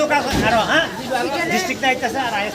লোক আছে আরও হ্যাঁ? ডিস্ট্রিক্ট আর আইএস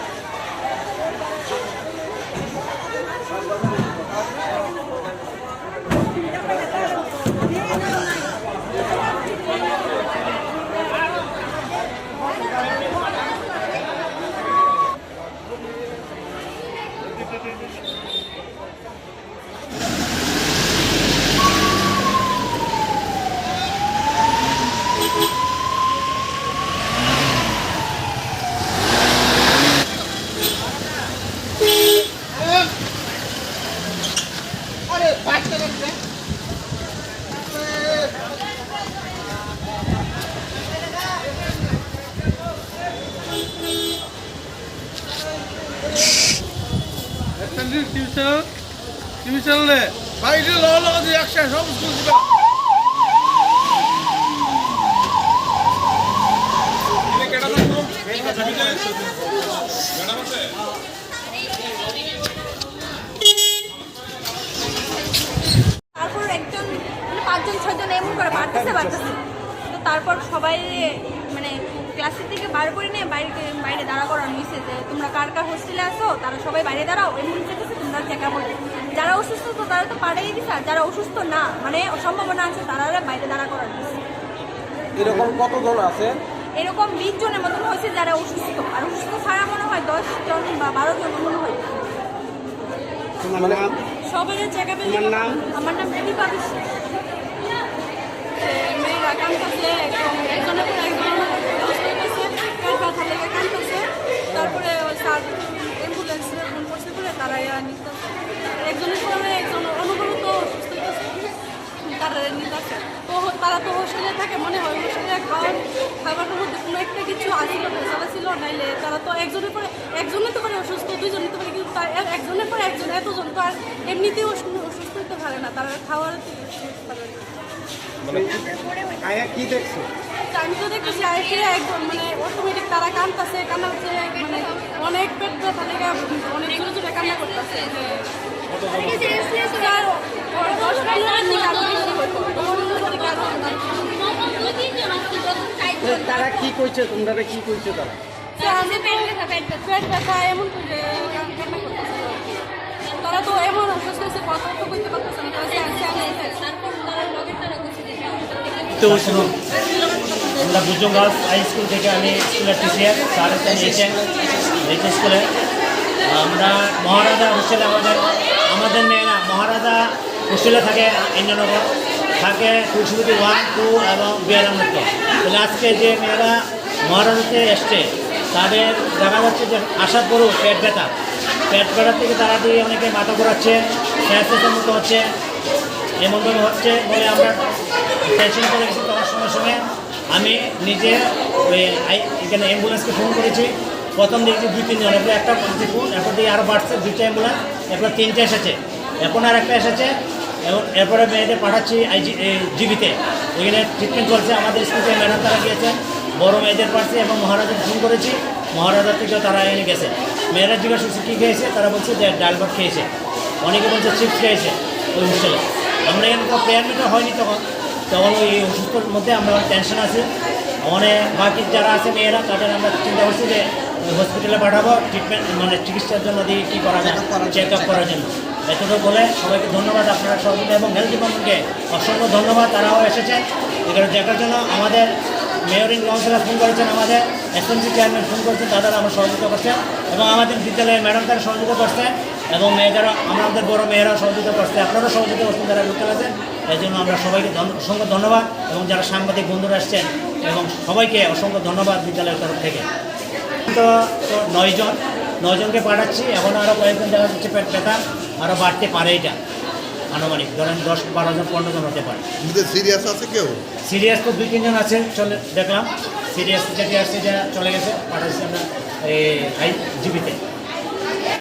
দাম উঠাইছে আরে টিউশন টিউশন লে বাইরে ল ল যে একসাথে সব স্কুল দিবা। তারপর একজন মানে পাঁচজন ছয়জন এমন করে বাড়তেছে বাড়তেছে। তো তারপর সবাই ক্লাসের থেকে বার করে নিয়ে বাইরে বাইরে দাঁড়া করানো হয়েছে যে তোমরা কার কার হোস্টেলে আসো তারা সবাই বাইরে দাঁড়াও এমন চেয়েছে তোমরা চেক আপ যারা অসুস্থ তো তারা তো পাড়াই দিছে আর যারা অসুস্থ না মানে সম্ভাবনা আছে তারা বাইরে দাঁড়া করানো হয়েছে এরকম কতজন আছে? এরকম বিশ জনের মতন হয়েছে যারা অসুস্থ। আর অসুস্থ ছাড়া মনে হয় দশ জন বা বারো জন মনে হয়। সবাই চেক আপে আমার নাম দেবী পাবিস মেয়েরা কাঁদতেছে একদম একজনের পর একজন অসুস্থ হইতেছে, কার কথা লেগে কাঁদতেছে তারপরে ওই স্যার অ্যাম্বুলেন্স ফোন করছে বলে তারা ইয়া নিতেছে একজনের পরে একজন অনুগুরুত অসুস্থ হইতেছে তারা নিতেছে তো তারা তো হোস্টেলে থাকে মনে হয় হোস্টেলে খাওয়ার খাবারের মধ্যে কোনো একটা কিছু আসিল ভেজাল ছিল নাইলে তারা তো একজনের পরে একজনের তো পারে অসুস্থ দুইজনের তো পারে কিন্তু তার একজনের পরে একজন এতজন তো আর এমনিতেই অসুস্থ হতে পারে না তারা খাওয়ার পারে না। আয়া কি দেখছ? তো আমি তো দেখতেছি আইসে একদম মানে অটোমেটিক তারা কান্দতেছে কান্নাচ্ছে মানে অনেক পেট ব্যথা থেকে অনেক জোরে জোরে কান্না করতেছে। তারা কি কইছে? তোমরা কি কইছে তারা? তো এমন তারা তো এমন অসুস্থ হয়েছে কথা তো কইতে পারতেছে না তারা স্যার, স্যার, স্যার, তারা লগের তারা কইছে যে তো শুনুন আমরা হাই স্কুল থেকে আমি স্কুলের টিচার স্যার এইচএন এইচ স্কুলে আমরা মহারাজা হোস্টেলে আমাদের আমাদের মেয়েরা মহারাজা হোস্টেলে থাকে ইন্দ্রনগর থাকে তুলসীবতী ওয়ান, টু এবং বিয়ারাম নৃত্য তাহলে আজকে যে মেয়েরা মহারাজাতে এসছে, তাদের দেখা যাচ্ছে যে আসার পরেও পেট ব্যথা। পেট ব্যথা থেকে তারা দিয়ে অনেকে মাথা ঘোরাচ্ছে স্যাঁসের মতো হচ্ছে এমনভাবে হচ্ছে বলে আমরা টেনশন করে গেছি তখন সঙ্গে সঙ্গে আমি নিজে এখানে অ্যাম্বুলেন্সকে ফোন করেছি। প্রথম দেখছি দুই তিনজন এরপরে একটা ফোন এরপর দিয়ে আরও বাড়ছে, দুইটা অ্যাম্বুলেন্স এরপর তিনটে এসেছে। এখন আর একটা এসেছে এবং এরপরে মেয়েদের পাঠাচ্ছি আইজি জিবিতে। ওইখানে ট্রিটমেন্ট চলছে আমাদের স্কুল ম্যাডাম তারা গিয়েছেন বড় মেয়েদের পাশে এবং মহারাজাকে ফোন করেছি মহারাজার থেকেও তারা এনে গেছে। মেয়েরা জিজ্ঞাসা করছে কী খেয়েছে? তারা বলছে যে ডাল ভাত খেয়েছে। অনেকে বলছে চিপস খেয়েছে ওই হোস্টেলে আমরা এখানে তো প্রেয়ার মিটার হয়নি তখন। তখন ওই অসুস্থর মধ্যে আমরা টেনশন আছে। অনেক বাকি যারা আছে মেয়েরা তাদের আমরা চিন্তা করছি যে হসপিটালে পাঠাবো ট্রিটমেন্ট মানে চিকিৎসার জন্য দিয়ে কী করা যায় চেক আপ করার জন্য। এতটুকু বলে সবাইকে ধন্যবাদ আপনারা সহযোগিতা এবং হেলথ ডিপার্টমেন্টকে অসংখ্য ধন্যবাদ, তারাও এসেছেন এখানে দেখার জন্য আমাদের মেয়রিং কাউন্সিলর ফোন করেছেন আমাদের এসএমসি চেয়ারম্যান ফোন করেছেন, তাদের আমরা সহযোগিতা করছে এবং আমাদের বিদ্যালয়ের ম্যাডাম তারা সহযোগিতা করছে এবং মেয়েদেরা আমাদের বড় মেয়েরাও সহযোগিতা করছে। আপনারাও সহযোগিতা করছেন যারা লোকাল আছেন এই জন্য আমরা সবাইকে অসংখ্য ধন্যবাদ এবং যারা সাংবাদিক বন্ধুরা আসছেন এবং সবাইকে অসংখ্য ধন্যবাদ বিদ্যালয়ের তরফ থেকে। তো তো নয়জন, নয়জনকে পাঠাচ্ছি, এখন আরও কয়েকজন দেখা যাচ্ছে, পেট ব্যথা। আরও বাড়তে পারে এটা। আনুমানিক ধরেন দশ বারো জন পনেরো জন হতে পারে। সিরিয়াস আছে কেউ? সিরিয়াস তো দুই তিনজন আছে চলে দেখলাম। সিরিয়াস যেটি আসছে যা চলে গেছে পাঠাচ্ছি আমরা এই জিবিতে